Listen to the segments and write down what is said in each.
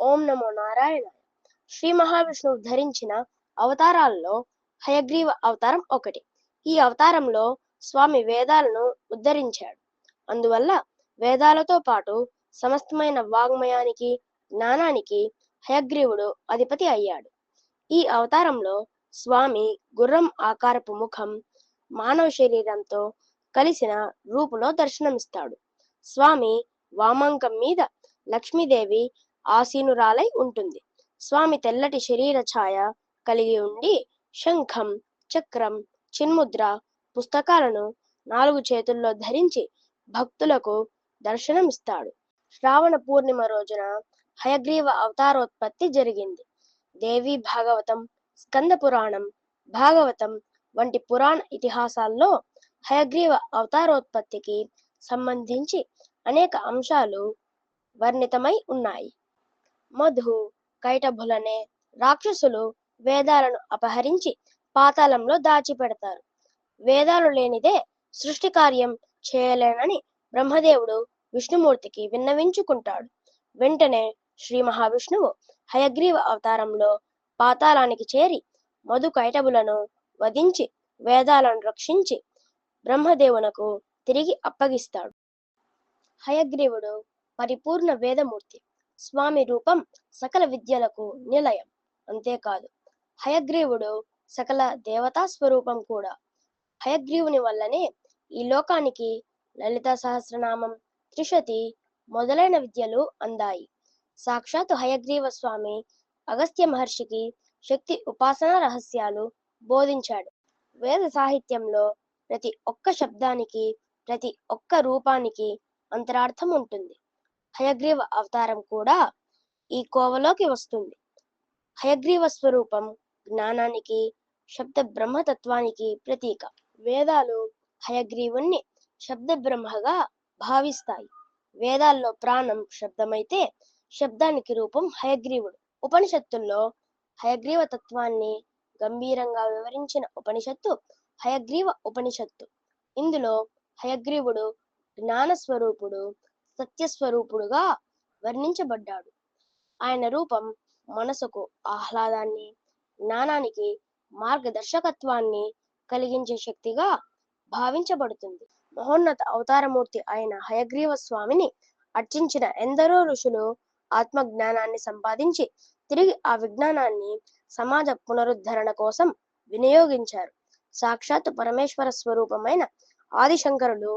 ఓం నమో నారాయణ శ్రీ మహావిష్ణువు ధరించిన అవతారాల్లో హయగ్రీవ అవతారం ఒకటి. ఈ అవతారంలో స్వామి వేదాలను ఉద్ధరించాడు. అందువల్ల వేదాలతో పాటు సమస్తమైన వాగ్మయానికి జ్ఞానానికి హయగ్రీవుడు అధిపతి అయ్యాడు. ఈ అవతారంలో స్వామి గుర్రం ఆకారపు ముఖం మానవ శరీరంతో కలిసిన రూపులో దర్శనమిస్తాడు. స్వామి వామాంకం మీద లక్ష్మీదేవి ఆసీనురాలై ఉంటుంది. స్వామి తెల్లటి శరీర ఛాయ కలిగి ఉండి శంఖం చక్రం చిన్ముద్ర పుస్తకాలను నాలుగు చేతుల్లో ధరించి భక్తులకు దర్శనమిస్తాడు. శ్రావణ పూర్ణిమ రోజున హయగ్రీవ అవతారోత్పత్తి జరిగింది. దేవి భాగవతం స్కంద పురాణం భాగవతం వంటి పురాణ ఇతిహాసాల్లో హయగ్రీవ అవతారోత్పత్తికి సంబంధించి అనేక అంశాలు వర్ణితమై ఉన్నాయి. మధు కైటభులనే రాక్షసులు వేదాలను అపహరించి పాతాళంలో దాచిపెడతారు. వేదాలు లేనిదే సృష్టి కార్యం చేయలేనని బ్రహ్మదేవుడు విష్ణుమూర్తికి విన్నవించుకుంటాడు. వెంటనే శ్రీ మహావిష్ణువు హయగ్రీవ అవతారంలో పాతాళానికి చేరి మధు కైటబులను వధించి వేదాలను రక్షించి బ్రహ్మదేవునకు తిరిగి అప్పగిస్తాడు. హయగ్రీవుడు పరిపూర్ణ వేదమూర్తి. స్వామి రూపం సకల విద్యలకు నిలయం. అంతేకాదు హయగ్రీవుడు సకల దేవతా స్వరూపం కూడా. హయగ్రీవుని వల్లనే ఈ లోకానికి లలిత సహస్రనామం త్రిశతి మొదలైన విద్యలు అందాయి. సాక్షాత్ హయగ్రీవ స్వామి అగస్త్య మహర్షికి శక్తి ఉపాసన రహస్యాలు బోధించాడు. వేద సాహిత్యంలో ప్రతి ఒక్క శబ్దానికి ప్రతి ఒక్క రూపానికి అంతరార్థం ఉంటుంది. హయగ్రీవ అవతారం కూడా ఈ కోవలోకి వస్తుంది. హయగ్రీవ స్వరూపం జ్ఞానానికి శబ్ద బ్రహ్మతత్వానికి ప్రతీక. వేదాలు హయగ్రీవుణ్ణి శబ్ద బ్రహ్మగా భావిస్తాయి. వేదాల్లో ప్రాణం శబ్దమైతే శబ్దానికి రూపం హయగ్రీవుడు. ఉపనిషత్తుల్లో హయగ్రీవ తత్వాన్ని గంభీరంగా వివరించిన ఉపనిషత్తు హయగ్రీవ ఉపనిషత్తు. ఇందులో హయగ్రీవుడు జ్ఞాన స్వరూపుడు సత్యస్వరూపుడుగా వర్ణించబడ్డాడు. ఆయన రూపం మనసుకు ఆహ్లాదాన్ని జ్ఞానానికి మార్గదర్శకత్వాన్ని కలిగించే శక్తిగా భావించబడుతుంది. మహోన్నత అవతారమూర్తి అయిన హయగ్రీవ స్వామిని అర్చించిన ఎందరో ఋషులు ఆత్మ జ్ఞానాన్ని సంపాదించి తిరిగి ఆ విజ్ఞానాన్ని సమాజ పునరుద్ధరణ కోసం వినియోగించారు. సాక్షాత్ పరమేశ్వర స్వరూపమైన ఆదిశంకరులు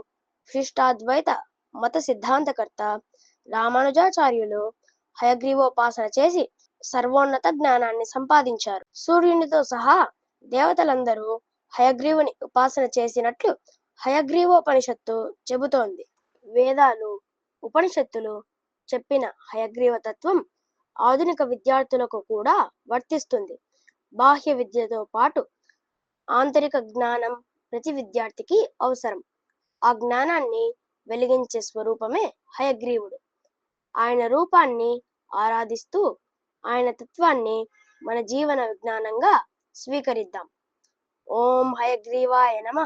శిష్టాద్వైత మత సిద్ధాంతకర్త రామానుజాచార్యులు హయగ్రీవోపాసన చేసి సర్వోన్నత జ్ఞానాన్ని సంపాదించారు. సూర్యునితో సహా దేవతలందరూ హయగ్రీవుని ఉపాసన చేసినట్లు హయగ్రీవోపనిషత్తు చెబుతోంది. వేదాలు ఉపనిషత్తులు చెప్పిన హయగ్రీవ తత్వం ఆధునిక విద్యార్థులకు కూడా వర్తిస్తుంది. బాహ్య విద్యతో పాటు ఆంతరిక జ్ఞానం ప్రతి విద్యార్థికి అవసరం. ఆ జ్ఞానాన్ని వెలిగించే స్వరూపమే హయగ్రీవుడు. ఆయన రూపాన్ని ఆరాధిస్తూ ఆయన తత్వాన్ని మన జీవన విజ్ఞానంగా స్వీకరిద్దాం. ఓం హయగ్రీవాయ నమ.